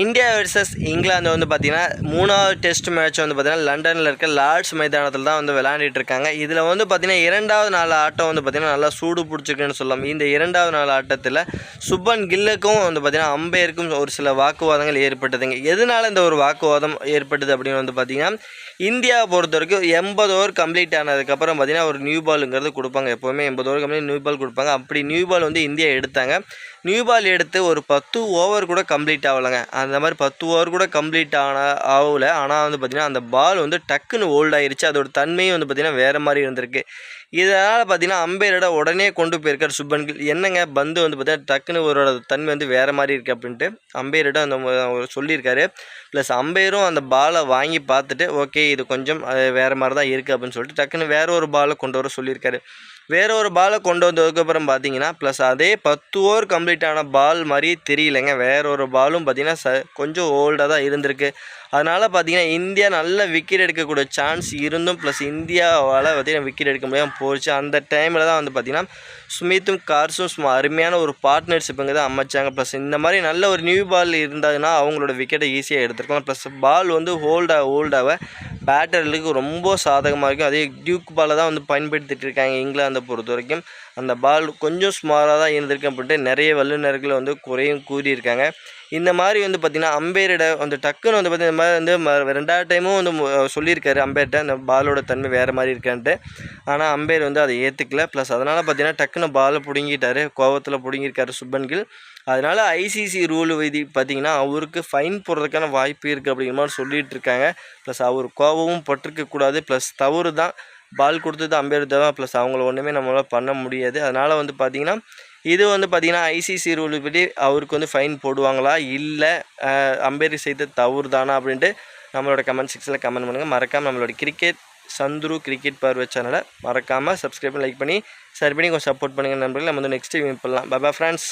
India versus England வந்து பார்த்திங்கன்னா மூணாவது டெஸ்ட் மேட்ச் வந்து பார்த்திங்கன்னா லண்டனில் இருக்க லார்ட்ஸ் மைதானத்தில் தான் வந்து விளையாண்டுட்டு இருக்காங்க. இதில் வந்து பார்த்திங்கன்னா இரண்டாவது நாள் ஆட்டம் வந்து பார்த்திங்கன்னா நல்லா சூடு பிடிச்சிருக்குன்னு சொல்லலாம். இந்த இரண்டாவது நாள் ஆட்டத்தில் சுப்பன் கில்லுக்கும் வந்து பார்த்திங்கன்னா அம்பையருக்கும் ஒரு சில வாக்குவாதங்கள் ஏற்பட்டதுங்க. எதனால இந்த ஒரு வாக்குவாதம் ஏற்பட்டது அப்படின்னு வந்து பார்த்திங்கன்னா இந்தியாவை பொறுத்த வரைக்கும் எண்பது ஓவர் கம்ப்ளீட் ஆனதுக்கப்புறம் பார்த்திங்கன்னா ஒரு நியூ பாலுங்கிறது கொடுப்பாங்க. எப்போவுமே எண்பது ஓவர் கம்ப்ளீட் நியூ பால் கொடுப்பாங்க. அப்படி நியூ பால் வந்து இந்தியா எடுத்தாங்க. நியூ பால் எடுத்து ஒரு பத்து ஓவர் கூட கம்ப்ளீட் ஆகலைங்க. அந்த மாதிரி பத்து ஓவர் கூட கம்ப்ளீட் ஆன ஆகல. ஆனால் வந்து பார்த்திங்கன்னா அந்த பால் வந்து டக்குன்னு ஓல்ட் ஆயிடுச்சு அதோட தன்மையும் வந்து பார்த்திங்கன்னா வேறு மாதிரி இருந்திருக்கு. இதனால் பார்த்தீங்கன்னா அம்பையரோட உடனே கொண்டு போயிருக்கார் சுப்பன் கில். என்னங்க? பந்து வந்து பார்த்தீங்கன்னா டக்குன்னு ஒரு தன்மை வந்து வேறு மாதிரி இருக்குது அப்படின்ட்டு அம்பையரோட அந்த அவர் சொல்லியிருக்காரு. ப்ளஸ் அம்பையரும் அந்த பாலை வாங்கி பார்த்துட்டு ஓகே இது கொஞ்சம் வேறு மாதிரி தான் இருக்குது அப்படின்னு சொல்லிட்டு டக்குன்னு வேறு ஒரு பாலை கொண்டு வர சொல்லியிருக்காரு. வேற ஒரு பாலை கொண்டு வந்ததுக்கப்புறம் பார்த்தீங்கன்னா ப்ளஸ் அதே பத்து ஓவர் கம்ப்ளீட் ஆன பால் மாதிரி தெரியலைங்க. வேற ஒரு பாலும் பார்த்தீங்கன்னா ச கொஞ்சம் ஓல்டாக தான் இருந்திருக்கு. அதனால் பார்த்தீங்கன்னா இந்தியா நல்ல விக்கெட் எடுக்கக்கூடிய சான்ஸ் இருந்தும் ப்ளஸ் இந்தியாவால் பார்த்தீங்கன்னா விக்கெட் எடுக்க முடியாமல் போச்சு. அந்த டைமில் தான் வந்து பார்த்தீங்கன்னா ஸ்மித்தும் கார்ஸும் சும்மா அருமையான ஒரு பார்ட்னர்ஷிப்புங்க தான் அமைச்சாங்க. ப்ளஸ் இந்த மாதிரி நல்ல ஒரு நியூ பால் இருந்ததுன்னா அவங்களோட விக்கெட்டை ஈஸியாக எடுத்துருக்கலாம். ப்ளஸ் பால் வந்து ஹோல்டாக ஹோல்டாக பேட்டர்களுக்கு ரொம்ப சாதகமாக இருக்கும். அதே டியூக் பாலை தான் வந்து பயன்படுத்திட்டு இருக்காங்க இங்கிலாந்தை பொறுத்த வரைக்கும். அந்த பால் கொஞ்சம் ஸ்மாராக தான் இருந்திருக்கு அப்படின்ட்டு நிறைய வல்லுநர்கள் வந்து குறையும் கூறியிருக்காங்க. இந்த மாதிரி வந்து பார்த்திங்கன்னா அம்பேரோட அந்த டக்குன்னு வந்து பார்த்திங்கன்னா இந்த மாதிரி வந்து ம- ரெண்டாவது டைமும் வந்து சொல்லியிருக்காரு அம்பையர்கிட்ட அந்த பாலோட தன்மை வேறு மாதிரி இருக்கான்ட்டு. ஆனால் அம்பையர் வந்து அதை ஏற்றுக்கல ப்ளஸ் அதனால் பார்த்தீங்கன்னா டக்குன்னு பாலை பிடுங்கிட்டாரு கோவத்தில் பிடுங்கியிருக்காரு சுப்பன் கில். அதனால் ஐசிசி ரூல் விதி பார்த்தீங்கன்னா அவருக்கு ஃபைன் போடுறதுக்கான வாய்ப்பு இருக்குது அப்படிங்கிற மாதிரி சொல்லிகிட்டு இருக்காங்க. ப்ளஸ் அவர் கோபமும் பட்டிருக்கக்கூடாது ப்ளஸ் தவறு தான். பால் கொடுத்தது அம்பேர் தான். ப்ளஸ் அவங்கள ஒன்றுமே நம்மளால் பண்ண முடியாது. அதனால் வந்து பார்த்திங்கன்னா இது வந்து பார்த்திங்கன்னா ஐசிசி ரூல் படி அவருக்கு வந்து ஃபைன் போடுவாங்களா? இல்லை அம்பேரி செய்த தவறு தானா அப்படின்ட்டு நம்மளோட கமெண்ட் செக்ஷனில் கமெண்ட் பண்ணுங்கள் மறக்காமல் நம்மளோட கிரிக்கெட் சந்துரு கிரிக்கெட் பார்வை சேனலை மறக்காமல் சப்ஸ்கிரைப் லைக் பண்ணி சரி பண்ணி கொஞ்சம் சப்போர்ட் பண்ணுங்கள் நண்பர்கள். நம்ம வந்து நெக்ஸ்ட் மீட் பண்ணலாம் பாபா ஃப்ரெண்ட்ஸ்